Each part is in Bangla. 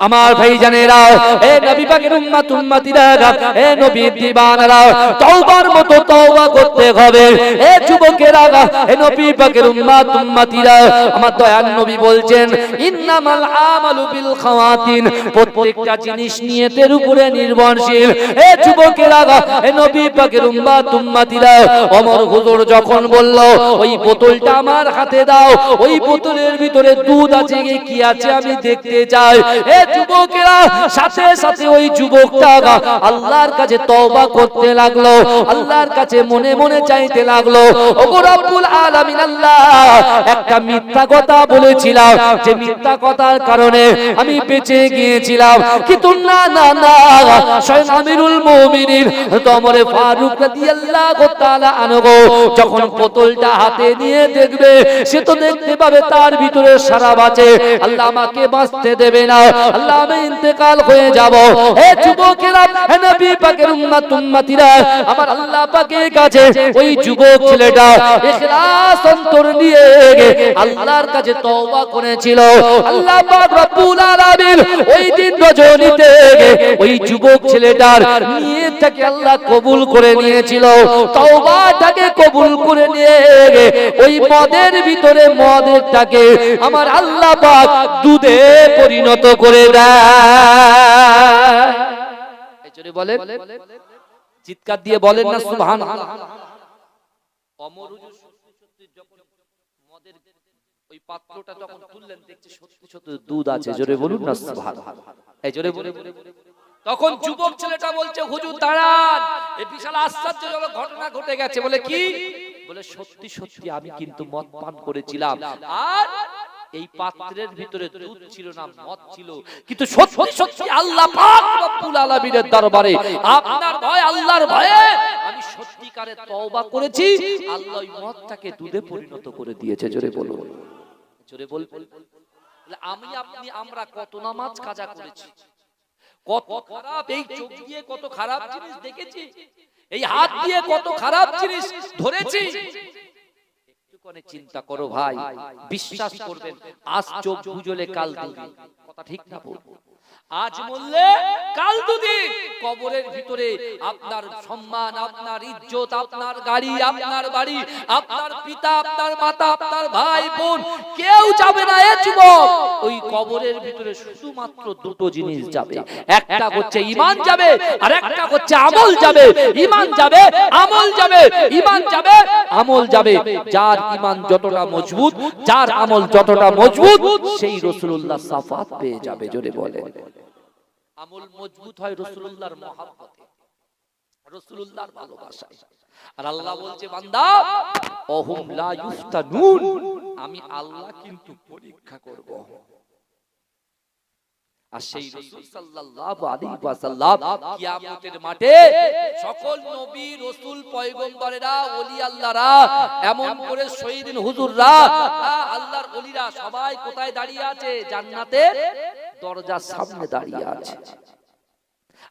আমার ভাই জানেরা এ নবী পাকের উম্মত উম্মতিরা এ নবী দিবানারা, তওবার মতো তওবা করতে হবে। এ যুবকেরা, এ নবী পাকের উম্মত, উম্মতিরা, আমার দয়াল নবী বলছেন, ইন্নামাল আমালু বিল খাওয়াতিন। প্রত্যেকটা জিনিস নিয়তের উপরে নির্ভরশীল। এ যুবকেরা, এ নবী পাকের উম্মত, উম্মতিরা ওমর হুজুর যখন বলল, ওই বোতলটা আমার হাতে দাও, ওই বোতলের ভিতরে দুধ আছে কি আছে আমি দেখতে চাই। এ যুবকেরা, সাথে সাথে ওই যুবকটা আল্লাহর কাছে তওবা করতে লাগল, আল্লাহর কাছে মনে মনে চাইতে লাগল, ওগো রব্বুল আলামিন আল্লাহ, একটা মিথ্যা কথা বলেছিলাম, যে মিথ্যা কথার কারণে আমি বেঁচে গিয়েছিলাম। কিন্তু না না না, স্বয়ং আমিরুল মুমিনিন তোমরে ফারুক রাদিয়াল্লাহু তাআলা আনগো যখন বোতলটা হাতে নিয়ে দেখবে, সে তো দেখতে পাবে তার ভিতরে সারাব আছে আল্লাহ আমাকে বাঁচতে দেবে না। আল্লাহ আমি ইন্তেকাল হয়ে যাব। হে যুবকেরা হে নবী পাকের উম্মত, উম্মতিরা, আমার আল্লাহ পাকের কাছে ওই যুবক ছেলেটা ইখলাস অন্তর নিয়ে আল্লাহর কাছে তওবা করেছিল। আল্লাহ পাক রব্বুল আলামিন ওই দিন রজনীতে ওই যুবক ছেলেটার নিয়তটাকে আল্লাহ কবুল করে নিয়েছিল। তওবাটাকে কবুল করে নিয়ে ওই মদের ভিতরে মদেরটাকে আমার আল্লাহ পাক দুধে পরিণত করে চিৎকার দিয়ে বলেন না, সুবহান তখন যুবক ছেলেটা বলছে, হুজুর, দাঁড়ান। আশ্চর্যজনক ঘটনা ঘটে গেছে। বলে কি? বলে সত্যি সত্যি আমি কিন্তু মদ পান করেছিলাম। আর এই পাত্রের ভিতরে দুধ ছিল না মদ ছিল। কিন্তু সত্যি সত্যি আল্লাহ পাক রব্বুল আলামিনের দরবারে আপনার ভয় আল্লাহর ভয়ে আমি সত্যিকারে তওবা করেছি আল্লাহ ওই মদটাকে দুধে পরিণত করে দিয়েছে জোরে বলুন। জোরে বল। তাহলে আমি আপনি আমরা কত নামাজ কাজা করেছি? কত খারাপ এই চোখ দিয়ে কত খারাপ জিনিস দেখেছি? এই হাত দিয়ে কত খারাপ জিনিস ধরেছি? একটুখানি চিন্তা করো ভাই। বিশ্বাস করবেন আজ চোখ বুঝলে কাল কথা ঠিক না বলব। আজ বললে কাল দুদিন কবরের ভিতরে আপনার সম্মান আপনার ইজ্জত আপনার গাড়ি আপনার বাড়ি আপনার পিতা আপনার মাতা আপনার ভাই বোন কেউ যাবে না এ যুবক। ওই কবরের ভিতরে শুধুমাত্র দুটো জিনিস যাবে। একটা হচ্ছে ইমান যাবে আর একটা হচ্ছে আমল যাবে। ইমান যাবে আমল যাবে ইমান যাবে আমল যাবে। যার ইমান যতটা মজবুত যার আমল যতটা মজবুত সেই রসুল্লাহ সাফাত পেয়ে যাবে জোরে বলে আমল মজবুত হয় রসুল্লাহর মহাব্বতে রসুল্লাহর ভালোবাসায়। আর আল্লাহ বলছে, বান্দা, অহুম লা ইফতানুন, আমি আল্লাহ কিন্তু পরীক্ষা করব। আর সেই রাসূল সাল্লাল্লাহু আলাইহি ওয়াসাল্লাম কিয়ামতের মাঠে সকল নবী, রাসূল, পয়গম্বরেরা, ওলি আল্লাহরা, এমন করে শহীদিন হুজুররা, আল্লাহর ওলিরা সবাই কোথায় দাঁড়িয়ে আছে? জান্নাতের দরজার সামনে দাঁড়িয়ে আছে।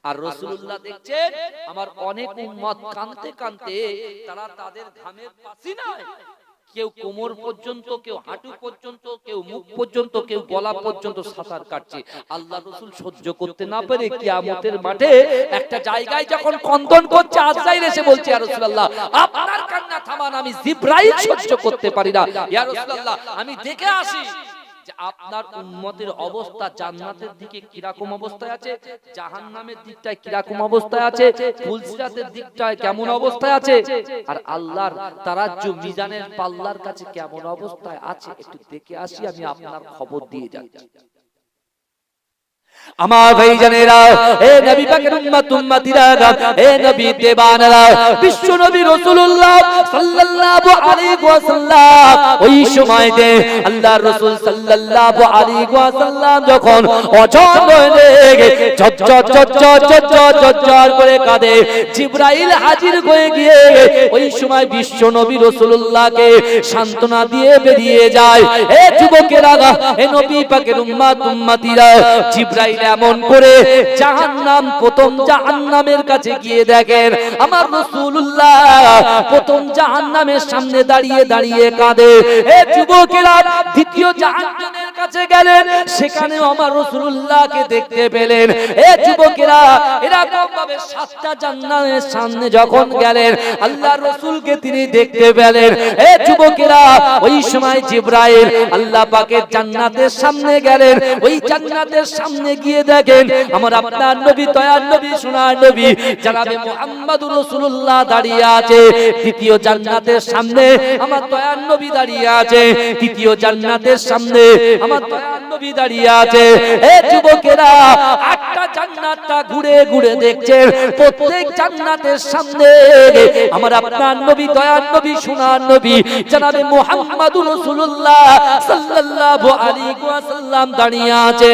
আর রসুল্লাহ দেখছেন, আমার অনেক উম্মত কানতে কানতে তারা তাদের ঘামের পাশি নাই। কেউ কোমর পর্যন্ত, কেউ হাঁটু পর্যন্ত, কেউ মুখ পর্যন্ত, কেউ গলা পর্যন্ত সাঁতার কাটছে। আল্লাহ রসুল সহ্য করতে না পেরে কিয়ামতের মাঠে একটা জায়গায় যখন কন্দন করছে, আজরাইল এসে বলছে, ইয়া রাসূলুল্লাহ, আপনার কান্না থামান আমি জিব্রাইল সহ্য করতে পারি না। ইয়া রাসূলুল্লাহ, আমি দেখে আসি আপনার অবস্থা জান্নাতের দিকে কীরকম অবস্থায় আছে, জাহান্নামের দিকটায় কীরকম অবস্থায় আছে ফুলসিরাতের দিকটায় কেমন অবস্থায় আছে, আর আল্লাহর তারাজ্জু মিজানের পাল্লার কাছে কেমন অবস্থায় আছে, একটু দেখে আসি, আমি আপনার খবর দিয়ে যাচ্ছি। আমার ভাই জানেরা, এ নবী পাকের উম্মত, উম্মতিরা, এ নবী দেবানরা, বিশ্ব নবী রাসূলুল্লাহ সাল্লাল্লাহু আলাইহি ওয়াসাল্লাম, ওই সময়তে আল্লাহর রাসূল সাল্লাল্লাহু আলাইহি ওয়াসাল্লাম যখন অচল হয়ে ঝরঝর ঝরঝর ঝরঝর ঝরঝর করে কাঁদে, জিবরাইল হাজির হয়ে গিয়ে ওই সময় বিশ্ব নবী রাসূলুল্লাহকে সান্ত্বনা দিয়ে বেরিয়ে যায়। এ যুবকেরা, এ নবী পাকের উম্মত, উম্মতিরা, জিবরাইল এমন করে জাহান্নাম প্রথম জাহান্নামের কাছে গিয়ে দেখেন, আমার রাসূলুল্লাহ প্রথম জাহান্নামের সামনে দাঁড়িয়ে দাঁড়িয়ে কাঁদে। এ যুবকেরা দ্বিতীয় জাহান্নামের কাছে গেলেন সেখানে আমার রসুল্লাহকে দেখতে পেলেন। এ যুবকেরা এরকম ভাবে সাতটা জান্নাতের সামনে যখন গেলেন আল্লাহ রসুলকে তিনি দেখতে পেলেন। এ যুবকেরা, ওই সময় জিব্রাইল আল্লাহ পাকের জান্নাতের সামনে গেলেন। ওই জান্নাতের সামনে গিয়ে দেখেন, আমার আপনার নবী, দয়ার নবী, সোনার নবী, জানাবে মুহাম্মাদুর রাসূলুল্লাহ দাঁড়িয়ে আছে। তৃতীয় জান্নাতের সামনে আমার দয়ার নবী দাঁড়িয়ে আছে। তৃতীয় জান্নাতের সামনে আমার দয়ার নবী দাঁড়িয়ে আছে। এ যুবকেরা আটটা জান্নাতটা ঘুরে ঘুরে দেখছেন প্রত্যেক জান্নাতের সামনে আমার আপনার নবী, দয়ার নবী, সোনার নবী, জানাবে মুহাম্মাদুর রাসূলুল্লাহ সাল্লাল্লাহু আলাইহি ওয়াসাল্লাম দাঁড়িয়ে আছে।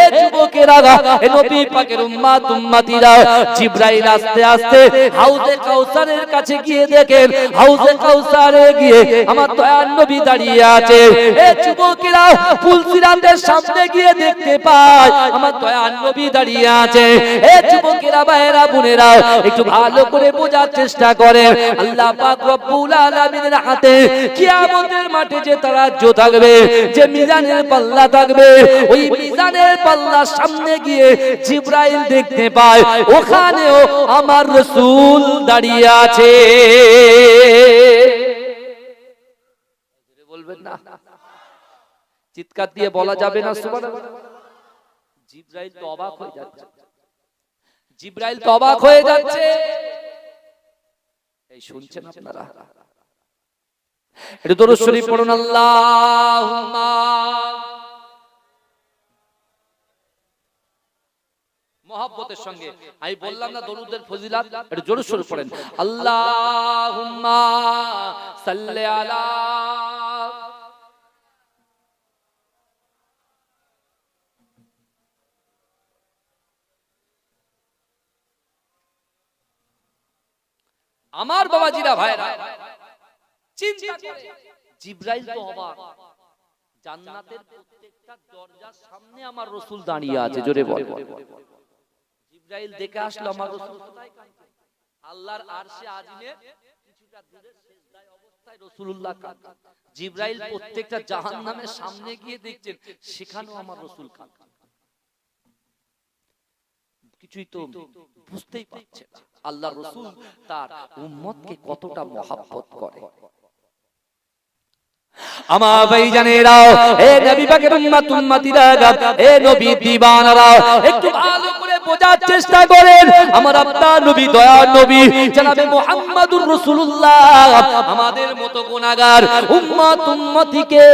এ যুবকেরা এ নবী পাকের উম্মাত, উম্মতিরা, জিবরাইল আস্তে আস্তে হাউজে কাউসারের কাছে গিয়ে দেখেন, হাউজে কাউসারে গিয়ে আমার দয়ার নবী দাঁড়িয়ে আছে। এ যুবকেরা, ফুলসিরাতের সামনে গিয়ে দেখতে পায়, আমার দয়ার নবী দাঁড়িয়ে আছে। এ যুবকেরা, ভাইয়েরা, বোনেরা, একটু ভালো করে বোঝার চেষ্টা করেন। আল্লাহ পাক রব্বুল আলামিনের হাতে কিয়ামতের মাঠে যে থাকবে, যে মিজানের পাল্লা থাকবে, ওই মিজানের সামনে গিয়ে জিব্রাইল দেখতে পায়। ওখানেও আমার রসুল দাঁড়িয়ে আছে। বলবেন না। চিৎকার দিয়ে বলা যাবে না জিব্রাইল তো অবাক হয়ে যাচ্ছে। জিব্রাইল তো অবাক হয়ে যাচ্ছে। এই শুনছেন আপনারা? এটা দরুদ শরীফ পড়ুন। আল্লাহুম্মা। মহাব্বতের সঙ্গে। আমি বললাম না দরুদের ফজিলাত এটা জোরে সোরে পড়েন। আল্লাহুম্মা সাল্লি আলা আমার বাবাজিরা ভাইরা চিন্তা করে। জিব্রাইল তো অবাক। জান্নাতের প্রত্যেকটা দরজার সামনে আমার রসুল দাঁড়িয়ে আছে জোরে বল। জিব্রাইল দেখে আসলো আমার রসুল। আল্লাহর আরশে আজিমে কিছুটা দূরে সেজদায় অবস্থায় রাসূলুল্লাহ। জিব্রাইল প্রত্যেকটা জাহান্নামের সামনে গিয়ে দেখছেন সেখানেও আমার রসুল কাঁদছে। কিছুই তো বুঝতেই পারছে না আল্লাহ রসুল তার উম্মতকে কতটা মহাব্বত করে। আমার ভাই জানেরাও এ নবী পাকের উম্মত উম্মতিরা এ নবী দিবানারা একটু ভালো বোঝার চেষ্টা করেন। আমার আপনার নবী দয়ার নবী, জনাবে মুহাম্মাদুর রাসূলুল্লাহ, আমাদের মতো গুনাহগার, উম্মত উম্মতিকে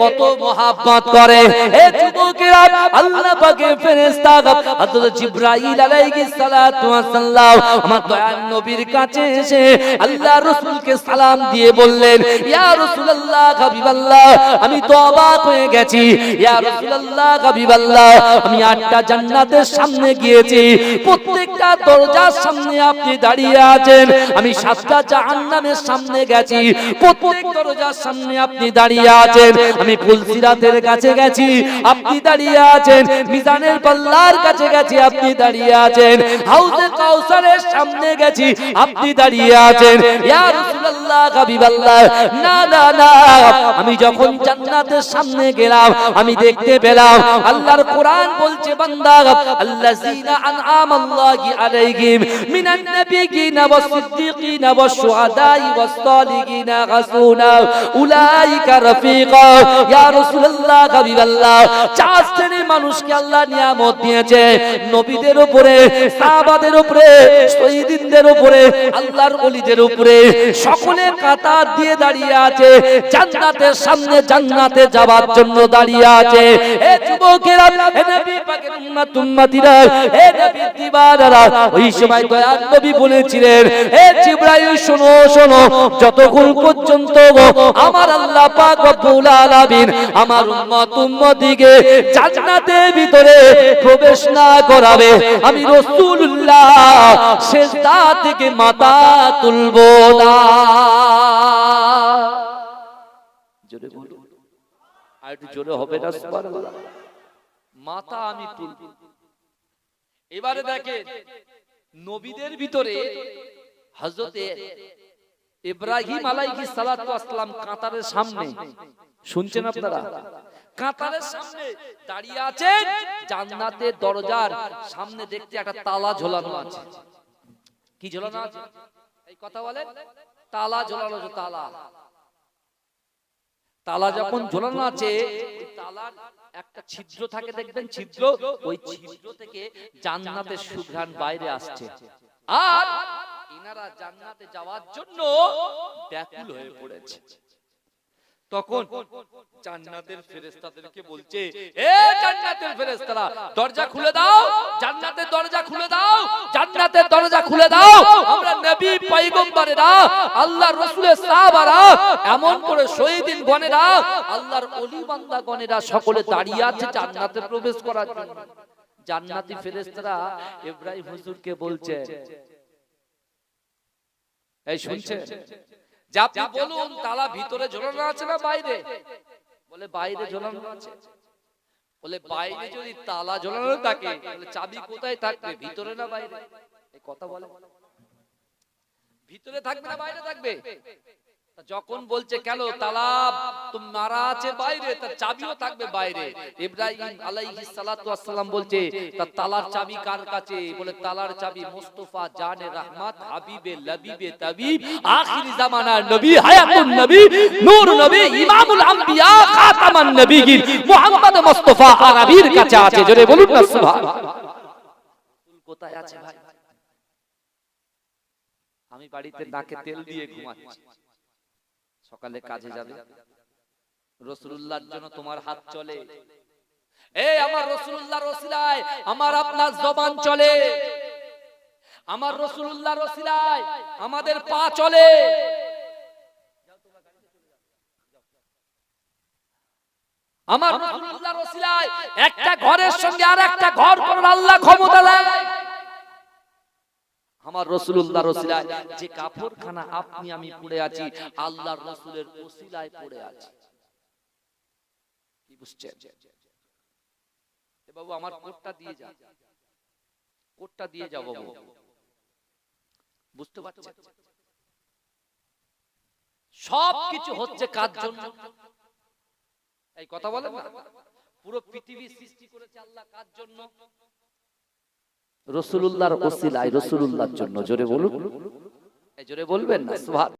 কত মহাব্বত করে। এ যুবকেরা, আল্লাহ পাকের ফেরেশতা হযরত জিবরাইল আলাইহিস সালাতু ওয়াস সালাম আমার নবীর কাছে এসে আল্লাহ রাসূলকে সালাম দিয়ে বললেন, ইয়া রাসূলুল্লাহ, হাবিবাল্লাহ, আমি তো অবাক হয়ে গেছি। ইয়া রাসূলুল্লাহ, হাবিবাল্লাহ, আমি আটটা জান্নাতের সামনে গিয়েছি। প্রত্যেকটা দরজার সামনে আপনি দাঁড়িয়ে আছেন। আমি সাতটা জাহান্নামের সামনে গেছি। প্রত্যেক দরজার সামনে আপনি দাঁড়িয়ে আছেন। আমি ফুলসিরাতের কাছে গেছি। আপনি দাঁড়িয়ে আছেন। মিজানের পাল্লার কাছে গেছি। আপনি দাঁড়িয়ে আছেন। হাউজে কাউসারের সামনে গেছি। আপনি দাঁড়িয়ে আছেন। ইয়া রাসূলুল্লাহ, হাবিবাল্লাহ, না না না। আমি যখন জান্নাতের সামনে গেলাম, আমি দেখতে পেলাম, আল্লাহর কোরআন বলছে, বান্দা আল্লাযীনা আনআমাল্লাহি আলাইহিম মিনান নাবিয়িনা ওয়াস-সিদ্দিকিনা ওয়াশ-শুহাদাই ওয়াস-সালিহিনা হাসুনা উলাইকা রাফিকা ইয়া রাসূলুল্লাহ হাবিবাল্লাহ চার শ্রেণির মানুষকে আল্লাহ নিয়ামত দিয়েছে। নবীদের উপরে, সাহাবাদের উপরে, শহীদদের উপরে, আল্লাহর ওলিদের উপরে। সকলে কাতার দিয়ে দাঁড়িয়ে আছে। জান্নাতের সামনে জান্নাতে যাওয়ার জন্য দাঁড়িয়ে আছে। এ যুবকেরা, এ নবী পাকের উম্মত, উম্মতিরা এ নবী দিবানারা, ওই সময় দয়ার নবী বলেছিলেন এ জিবরাইল, শোনো শোনো, যতক্ষণ পর্যন্ত আমার আল্লাহ পাক রব্বুল আলামিন আমার উম্মত উম্মতিকে জান্নাতের ভিতরে প্রবেশ না করাবে, আমি রাসূলুল্লাহ সেজদা থেকে মাথা তুলবো না। জোরে বলুন। আর জোরে হবে না, সুবহানাল্লাহ। মাথা আমি তুলব। এবারে দেখেন নবীদের ভিতরে হযরতে ইব্রাহিম আলাইহিস সালাতু আসসালাম কাতারের সামনে শুনছেন আপনারা? কাতারের সামনে দাঁড়িয়ে আছেন জান্নাতের দরজার সামনে দেখতে একটা তালা ঝোলানো আছে। কি ঝোলানো আছে? এই কথা বলেন? তালা ঝোলানো তালা। তালা যখন ঝোলানো আছে তালার একটা ছিদ্র থাকে দেখবেন ছিদ্র ওই ছিদ্র থেকে জান্নাতের সুঘ্রাণ বাইরে আসছে। আর ইনারা জান্নাতে যাওয়ার জন্য ব্যাকুল হয়ে পড়েছে। তখন জান্নাতের ফেরেশতাদেরকে বলছে, এ জান্নাতের ফেরেশতারা, দরজা খুলে দাও, জান্নাতের দরজা খুলে দাও, জান্নাতের দরজা খুলে দাও, আমরা নবী পয়গম্বরেরা আল্লাহর রাসূলের সাহাবারা, এমন করে শহীদিন গণেরা, আল্লাহর ওলি বান্দা গণেরা সকলে দাঁড়িয়ে আছে জান্নাতে প্রবেশ করার জন্য। জান্নাতি ফেরেশতারা ইব্রাহিম হুজুরকে বলছে, এই শুনছে যে আপনি বলুন তালা ভিতরে ঝোলানো আছে না বাইরে? বলে বাইরে ঝোলানো আছে। বলে বাইরে যদি তালা ঝোলানো থাকে তাহলে চাবি কোথায় থাকবে? ভিতরে না বাইরে? এই কথা বলে ভিতরে থাকবে না বাইরে থাকবে? যখন বলছে কেন তালা তো মারা আছে বাইরে তার চাবিও থাকবে বাইরে। ইব্রাহিম আলাইহিস সালাতু ওয়াসসালাম বলছে তার তালার চাবি কার কাছে? বলে তালার চাবি মুস্তাফা জানে রহমত হাবিবে লবিবে তাবিব। আখির জামানার নবী হায়াতুন নবী নূর নবী ইমামুল আম্বিয়া খাতামান নবীগির মুহাম্মদ মুস্তাফা আরবির কাছে আছে জোরে বলুন না সুবহানাল্লাহ কোথায় আছে ভাই? আমি বাড়িতে নাকে তেল দিয়ে ঘুমাচ্ছি সকালে কাজে যাবে। রসুল্লাহর জন্য তোমার হাত চলে। এই আমার রসুল্লাহ রসিলায় আমার আপনার জবান চলে। আমার রসুল্লাহ রসিলায় আমাদের পা চলে। আমার রসুল্লাহ রসিলায় একটা ঘরের সঙ্গে আর একটা ঘর করার আল্লাহ ক্ষমতা দেয়। আমার রসুল্লাহ রসিলায়, যে কাপড়খানা আপনি আমি পড়ে আছি, আল্লাহর রসুলের ওসিলায় পড়ে আছি। বাবু, আমার কোটটা দিয়ে যা। কোটটা দিয়ে বুঝতে সব কিছু হচ্ছে কার জন্য? এই কথা বলেন না। পুরো পৃথিবী সৃষ্টি করেছে আল্লাহ কার জন্য? রসুল্লাহর ওসিলায় রসুল্লাহর জন্য। জোরে বলুন। জোরে বলবেন না